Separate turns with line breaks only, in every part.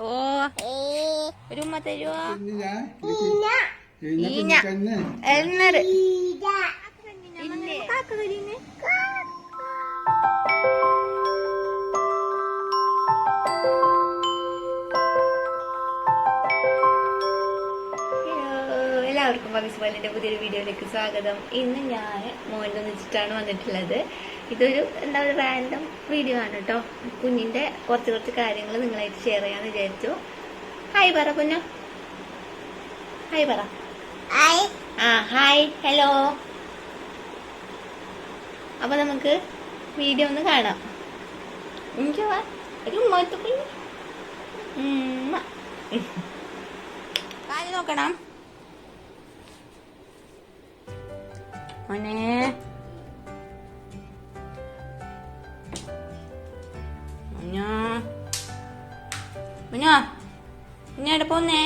ഓ. ഒരു ഉമ്മ തരുവോ? ഈഞ്ഞ. എൽനർ ഇല്ലേ. പകസ് പാലിന്റെ പുതിയൊരു വീഡിയോയിലേക്ക് സ്വാഗതം. ഇന്ന് ഞാൻ മോന്റെ ഒന്നിച്ചിട്ടാണ് വന്നിട്ടുള്ളത്. ഇതൊരു എന്താ ഒരു റാൻഡം വീഡിയോ ആണ് കേട്ടോ കുഞ്ഞിന്റെ കുറച്ച് കുറച്ച് കാര്യങ്ങൾ നിങ്ങളായിട്ട് ഷെയർ ചെയ്യാമെന്ന് വിചാരിച്ചു. ഹായ് പറ കുഞ്ഞു. ഹായ് പറ. ആ ഹായ് ഹലോ അപ്പൊ നമുക്ക് വീഡിയോ ഒന്ന് കാണാം. എനിക്ക് വാ. ഒരു ഉമ്മത്ത് കുഞ്ഞു. ഉമ്മ. കാൽ നോക്കണം. മോനെ.
മുഞ്ഞോ. മുഞ്ഞോ. ഇനി എടുപ്പൊന്നേ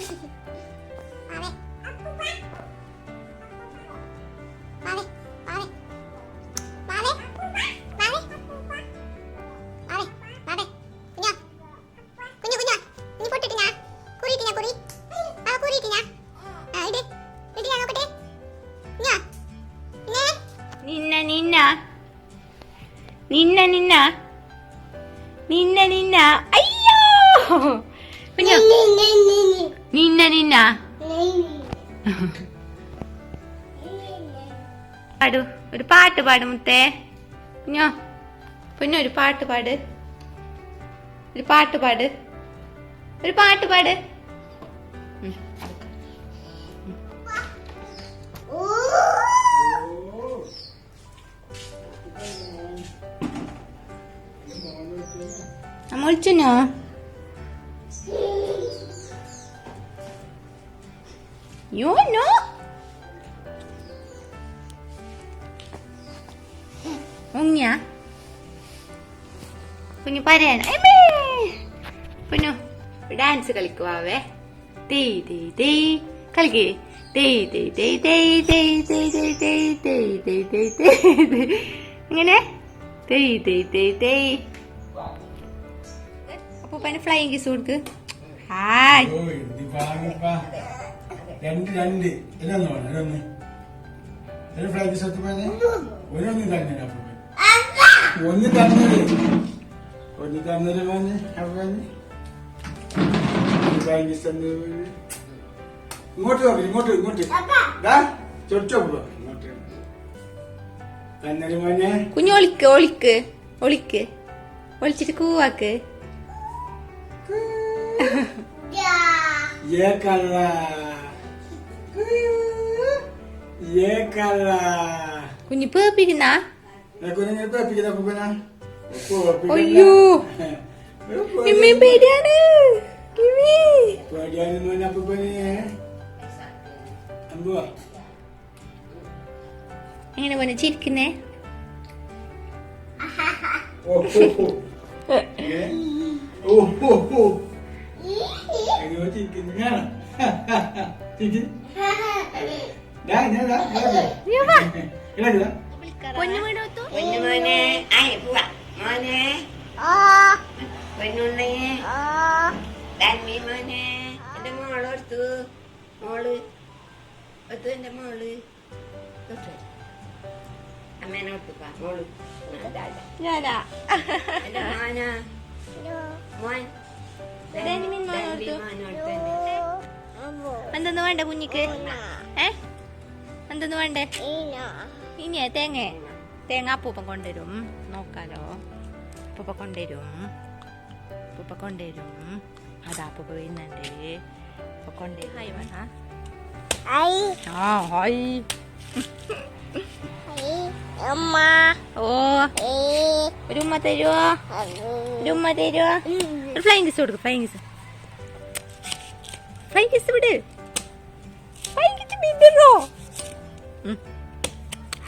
Ha ha ha. കുഞ്ഞു
നിന്ന നിന്ന പാടു ഒരു പാട്ട് പാട് മുത്തേ. കുഞ്ഞോ പിന്നെ ഒരു പാട്ട് പാട്. ഒരു പാട്ട് പാട്. ഒരു പാട്ട് പാട്. അമ്മ വിളിച്ചനോ യോ നോ ഉങ്ങിയ കുഞ്ഞു പറയണ കുഞ്ഞു ഡാൻസ് കളിക്കുവാവേ തേ തേ തേ കളിക്കേ തേ തേ തേ തേ തേ തേ തേ തേ തേ തേ തേ തേ ഇങ്ങനെ തേ തേ തേ തേ അപ്പൂപ്പന് ഫ്ലൈങ് കിസ് കൊടുക്ക് ഹായ്.
ഓ ഇത് വാങ്ങിപ്പാ രണ്ട് രണ്ട്. ഇതൊന്നു വേണം ഇതൊന്ന് ഒരു ഫ്ലൈറ്റ് സത്യം പറഞ്ഞ ഒരൊന്നും തന്നെ അപ്പൊ ഒന്ന് തന്നത് ഒന്ന് തന്നത് പറഞ്ഞ് അപ്പൊ പറഞ്ഞ് ഫ്ലൈറ്റ് തന്നത് ഇങ്ങോട്ട് നോക്കി ഇങ്ങോട്ട് ഇങ്ങോട്ട്. ദാ ചൊറ്റോ പോ ഇങ്ങോട്ട്. തന്നെ മോനെ.
കുഞ്ഞു ഒളിക്ക് ഒളിക്ക് ഒളിക്ക്. ഒളിച്ചിട്ട് കൂവാക്ക്.
家から家
からこにプーピーな
Aku ni apa pergi dah pukul
nak. Oh you. Ini
beda ni. Kimi. Beda ni mana apa ni eh? Ambo.
Ini mana cik
kene? Oh. Eh. Oh. Oh. അയ്യോ
ചിരിക്കുന്നതാണ് ചിരിക്ക്
പൊന്നുമോനെ മോനെ.
പെണ്ണുണ്ണേ
തന്മി മോനെ. എന്റെ മോൾ എടുത്തു മോൾ. എടുത്തു എന്റെ മോൾ. തൊട്ടു. അമ്മേനെ ഒട്ടുപ്പാ മോൾ.
ഞാനാ.
എന്റെ മോനാ. മോൻ. എന്നെ.
എന്തൊന്നും വേണ്ട കുഞ്ഞിക്ക്? ഏ? എന്തെന്ന് വേണ്ടേ? ഇനിയെ തേങ്ങ. തേങ്ങ അപ്പൂപ്പൻ കൊണ്ടുവരും. നോക്കാലോ. അപ്പൂപ്പ കൊണ്ടുവരും. അപ്പൂപ്പ കൊണ്ടുവരും. അതാ അപ്പൂപ്പ വരുന്നുണ്ട്. അപ്പൊ കൊണ്ടുവരും. ഹായ് വേണ
ഐ
ആ ഹായ്. ഓ. ഒരു ഉമ്മ തരുവോ? ഒരു ഉമ്മ തരുവോ? ഒരു ഫ്ലൈങ് കിസ് കൊടുക്കും ഫ്ലൈങ് കിസ് ഫ്ലൈങ് കിസ് വിട് ഫ്ലൈങ് കിസ് വിടറോ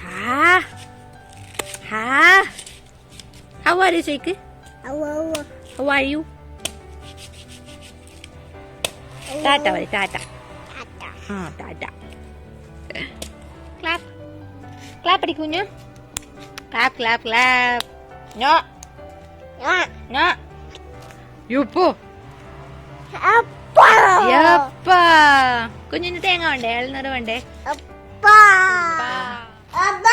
ഹാ ഹാ ഹൗ ആർ യു ചോയ്ക്ക്
അവ അവ
ഹൗ ആർ യു ടാറ്റ മതി ടാറ്റ
ടാറ്റ
ആ ടാറ്റ ക്ലാപ്പ് ക്ലാപ്പ് അടി കുഞ്ഞു ക്ലാപ്പ് ക്ലാപ്പ് ക്ലാപ്പ് നോ
ആ
നോ യുപ്പോ
അപ്പ
യപ്പ കുഞ്ഞിന് തേങ്ങ വേണ്ടേ? എഴുന്നൂറ് വേണ്ടേ?
അപ്പ. അപ്പ.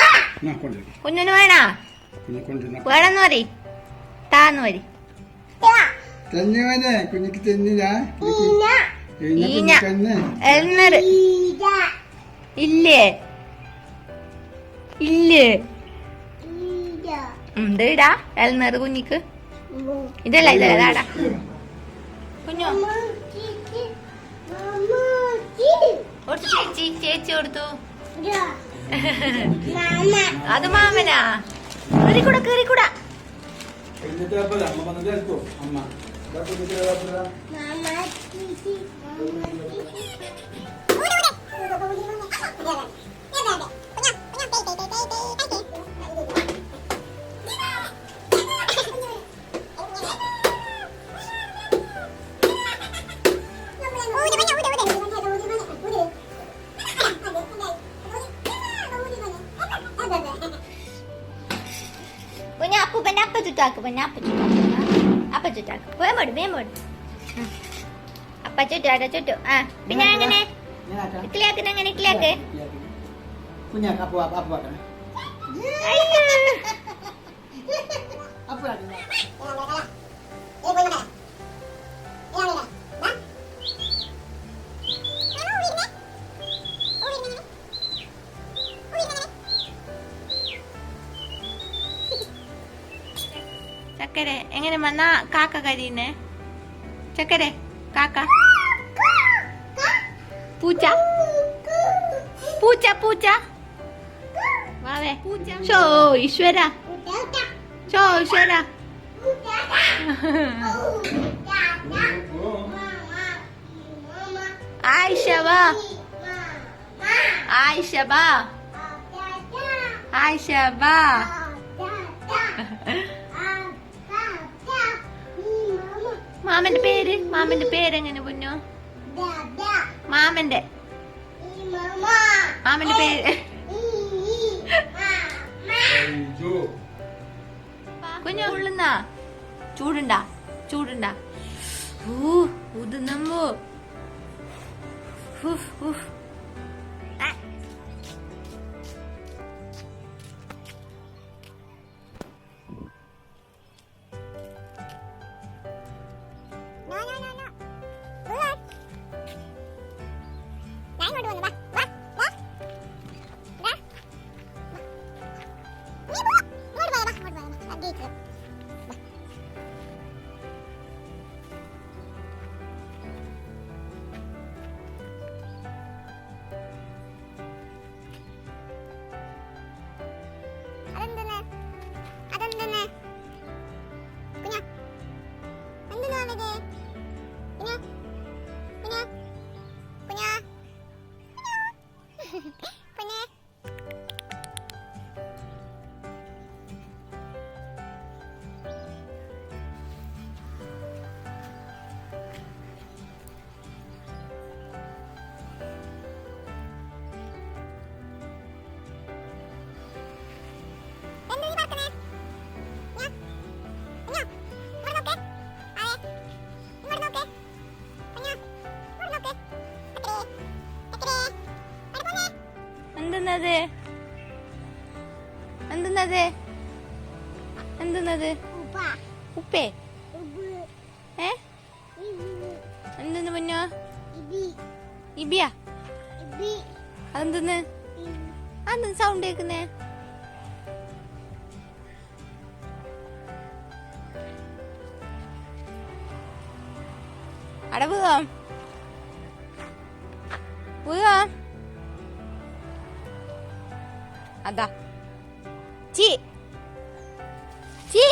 കുഞ്ഞിന് വേണോ? വേണമെന്ന് മതി താന്ന്? മതി എഴുന്നൂറ് ഇല്ലേ? ഇല്ലേ? ഉണ്ട് ഇടാ എഴുന്നൂറ് കുഞ്ഞിക്ക്. ഇതല്ല ഇതല്ല ഇതാടാ. കുഞ്ഞു. കൊടുത്തു ചേച്ചി ചേച്ചി കൊടുത്തു അത് മാമനാ.
കയറിക്കൂടാ കയറിക്കൂടാ അമ്മ
പിന്നെ അപ്പ ചുറ്റാക്ക് അപ്പ ചുറ്റാക്ക് വേമ്പോട് വേമ്പോട് അപ്പ ചുറ്റാട്ടെ ചുറ്റു ആ പിന്നെ അങ്ങനെ ഇക്ലിയാക്കുന്ന അങ്ങനെ ഇക്ലിയാക്ക്
കുഞ്ഞാക്ക അപ്പു. അപ്പു
എങ്ങനെ വന്നാ കാക്ക കരിയുന്നേ. ചക്കരെ കാക്ക. പൂച്ച. പൂച്ച പൂച്ച. വാവേ ഷോ ഈശ്വര. ഷോ ഈശ്വര. ആയിഷ വാ ആയിഷ വാ ആയിഷ മാമന്റെ പേര്? മാമന്റെ പേര് എങ്ങനെ പൊന്നോ? മാമന്റെ. മാമന്റെ പേര്. കുഞ്ഞു ഉള്ളുന്നാ? ചൂടുണ്ടാ ചൂടുണ്ടാ. ഊ ഉതുന്നമ്പോ ഉഫ്, ഉഫ്. എന്തെന്നത്? എന്തെന്നത്? എന്തെന്നത്?
ഉപ്പ.
ഏ? എന്തെന്ന് പൊന്നോ?
ഇബി
ഇബിയ
ഇബി
അതെന്തെന്ന്? അതെന്ത് സൗണ്ട് കേക്കുന്നേ അട വീകാം അതാ. ചീ. ചീ.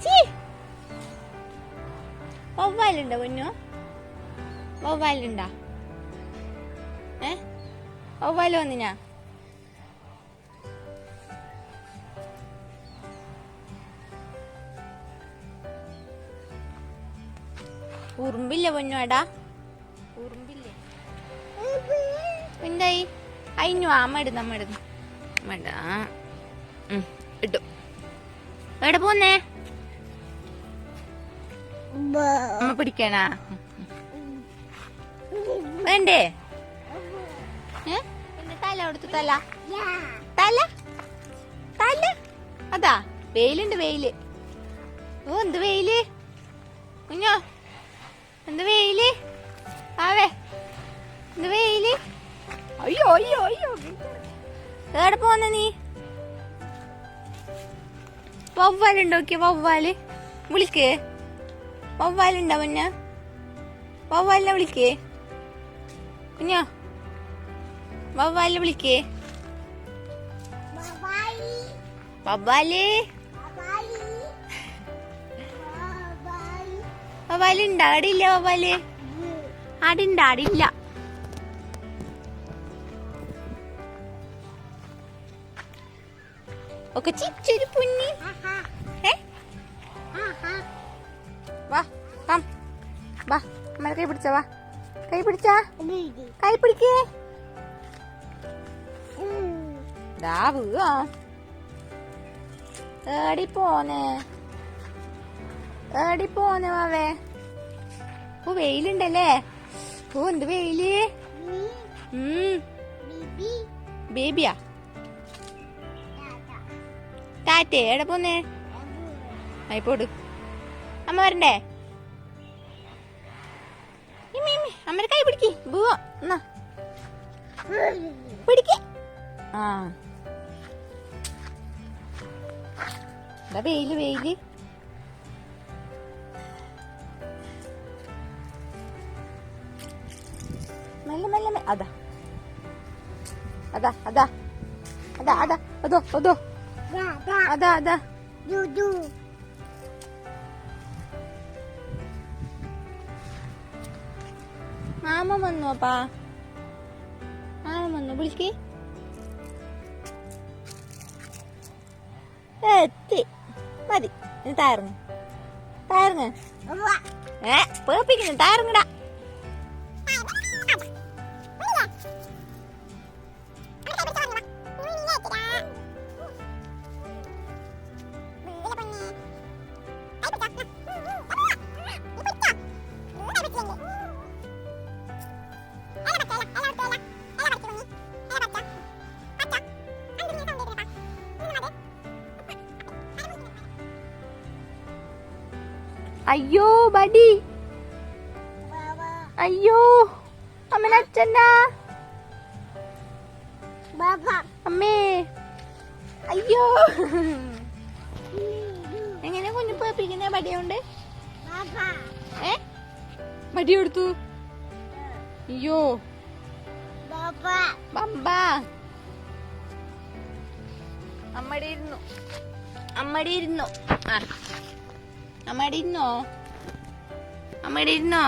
ചീ. വവ്വാലുണ്ടോ പൊന്നു? വവ്വാലുണ്ടോ? ഏ? വവ്വാൽ വന്നിനാ? ഉറുമ്പില്ല പൊന്നു എടാ? ഉറുമ്പില്ലേ? എന്തായി? അയിഞ്ഞു അമ്മ ഇടുന്ന അമ്മ ഇടുന്നു. അമ്മ ഇടാ ഉം, ഇട്ടു. എവിടെ പോന്നേ? അമ്മ പിടിക്കണാ? വേണ്ടേ? തല കൊടുത്തു തല. തല? തല? അതാ വെയിലുണ്ട് വെയിൽ. ഓ എന്ത് വെയിൽ? കുഞ്ഞോ എന്ത് വെയിൽ? ആവേ എന്ത് വെയിൽ? അയ്യോ അയ്യോ അയ്യോ. എവിടെ പോന്ന നീ? വവ്വാലുണ്ടോ നോക്കിയ വവ്വാൽ? വിളിക്കേ. വവ്വാലുണ്ടോ കുഞ്ഞ വവ്വാലിനെ വിളിക്കേ. കുഞ്ഞോ വവ്വാലിനെ വിളിക്കേ. വവ്വാൽ? വവ്വാലുണ്ടോ? അവിടെ ഇല്ല വവ്വാൽ? ആടിണ്ട ആടില്ല. ഒക്കെ ചിച്ചൊരു പുന്നി ഏ വാ കം വാ അമ്മ കൈ പിടിച്ച വാ കൈ പിടിച്ചാ കൈ പിടിക്കേ ദാ വീഴാ ഏടി പോനേ ഏടി പോനേ വാവേ ഓ വെയിലുണ്ടല്ലേ ഓ എന്ത് വെയിൽ ബേബിയാ ടാറ്റേ എവിടെ പോന്നേ? ആയിപ്പോട് അമ്മ വരണ്ടേ? അമ്മയുടെ കൈ പിടിക്ക്. പിടിക്ക്. ആ. വെയിൽ വെയിൽ. മെല്ലെ മെല്ലെ. അതാ. അതാ അതാ. അതാ അതാ. അതോ അതോ. അതോ അതാ അതാ മാമ വന്നു അപ്പാ മാമ വന്നു വിളിക്ക് എത്തി മതി ഇനി തായറങ്ങ് തായറങ്ങ് ഏ പേപ്പിക്കുന്നു തായറങ്ങടാ അയ്യോ ബഡി. അയ്യോ അമ്മന അമ്മേ. അയ്യോ. എങ്ങനെ കുഞ്ഞു പേപ്പിക്കുന്ന ബടിയുണ്ട് ഏ? ബടി കൊടുത്തു അയ്യോ. അമ്മടി ഇരുന്നു. അമ്മടി ഇരുന്നു. ആ. അമ്മടി ഇരുന്നോ? അമ്മടി ഇരുന്നോ?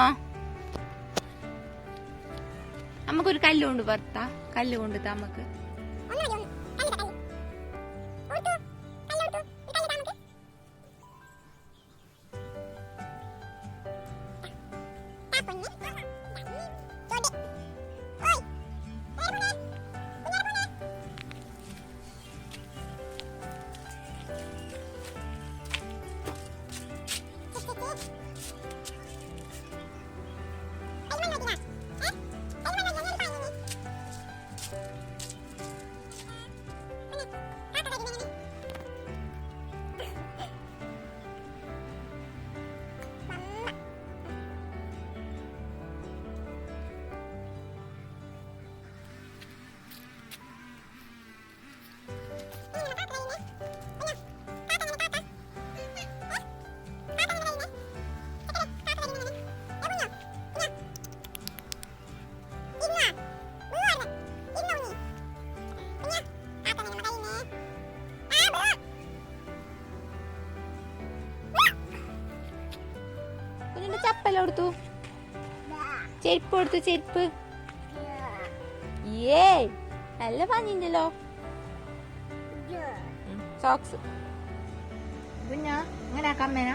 നമുക്കൊരു കല്ല് കൊണ്ട് വർത്താ കല്ല് കൊണ്ട് താ നമുക്ക് കൊടുത്തു. ചെരുപ്പ് കൊടുത്തു ചെരുപ്പ്. ഏ നല്ല പനിണ്ടല്ലോ സോക്സ് പിന്നെ അങ്ങനെ ആക്കാൻ അമ്മേനാ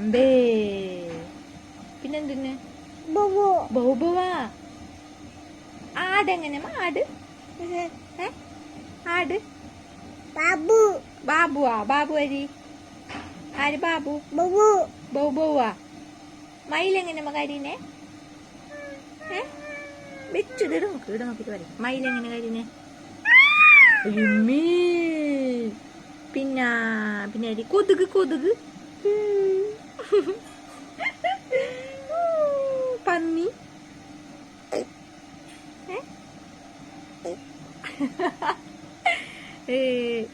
അമ്പേ. പിന്നെന്തിന്? ബഹുബവാ. ആടെങ്ങനെ? ആട്? ആട്.
ബാബു.
ബാബുവാ? ബാബു അരി ആര് ബാബു?
ബഹു.
ബഹുബുവാ. മയിലെങ്ങനെ മകാരിനെ? വെച്ചു ഇട നോക്ക് ഇട നോക്കിട്ട് പറയും. മയിലെങ്ങനെ കരീനെ പിന്നാ പിന്നെ കൊതുക് കൊതുക്. പന്നി?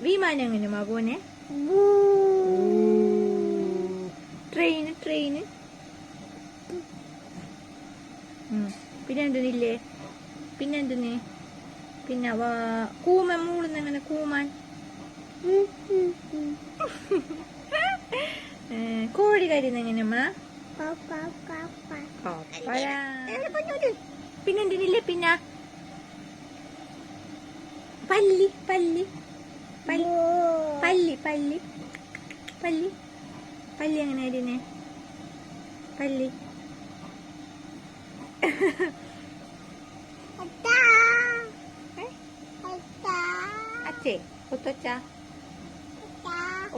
വിമാനം മകോനെ ട്രെയിന് ട്രെയിന്. പിന്നെ എന്തിനില്ലേ പിന്നെ എന്തിന് പിന്നെ വാ കൂമൻ മൂളുന്ന എങ്ങനെ കൂമാൻ? കോഴി കരിയുന്ന എങ്ങനെയമ്മ പിന്നെ എന്തിനില്ലേ പിന്നെ? പല്ലി പല്ലി. പല്ലി പല്ലി. പല്ലി. പല്ലി പല്ലി. അങ്ങനെ അരിനെ പല്ലി? അച്ഛേ ഒത്തച്ച.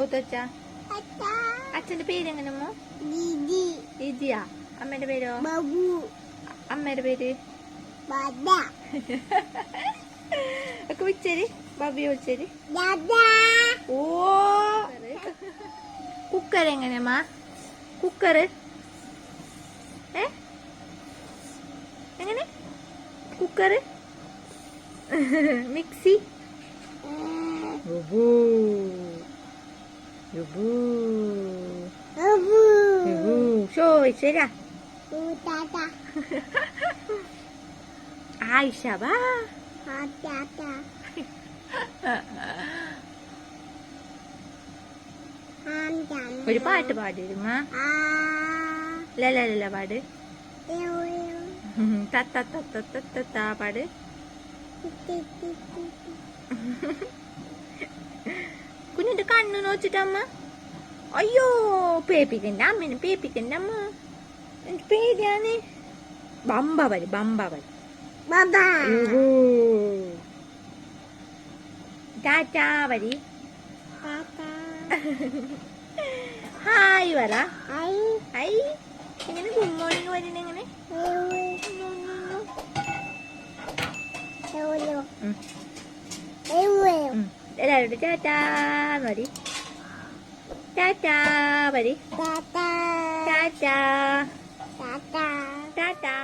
ഒത്തച്ച. അച്ഛന്റെ പേരെങ്ങനമ്മോ
ദീദി
ഇജിയാ അമ്മേന്റെ പേരോ?
ബാബു
അമ്മയുടെ പേര്?
ബാദ
ഒക്കെ വിളിച്ചേര്. ബബി വിളിച്ചേരി.
ദാദാ
ഓ. കുക്കർ എങ്ങനെയമ്മ കുക്കർ. ഏ? എങ്ങനെ? കുക്കർ. മിക്സി. യുബൂ. യുബൂ.
ദാദ
ആയിഷ വാ. ഒരു പാട്ട് പാടിരുമ്മ
ആ.
ലല പാട്. തത്ത തത്ത തത്ത പാട്. കുഞ്ഞിന്റെ കണ്ണു നോച്ചിട്ടമ്മ. അയ്യോ പേപ്പിക്കണ്ട അമ്മനെ പേപ്പിക്കണ്ട അമ്മ എനിക്ക് പേടിയാണ് ബമ്പ വരി
ടാറ്റാവരി
ടാറ്റാ വരി. ഹായ് വര. ഹൈ എങ്ങനെ ഗുഡ് മോർണിംഗ് വരുന്ന എങ്ങനെ. എല്ലാവരോടും ടാറ്റാ വരി ടാറ്റാ വരി
താത്താ
ടാറ്റാ
താത്താ
ടാറ്റാ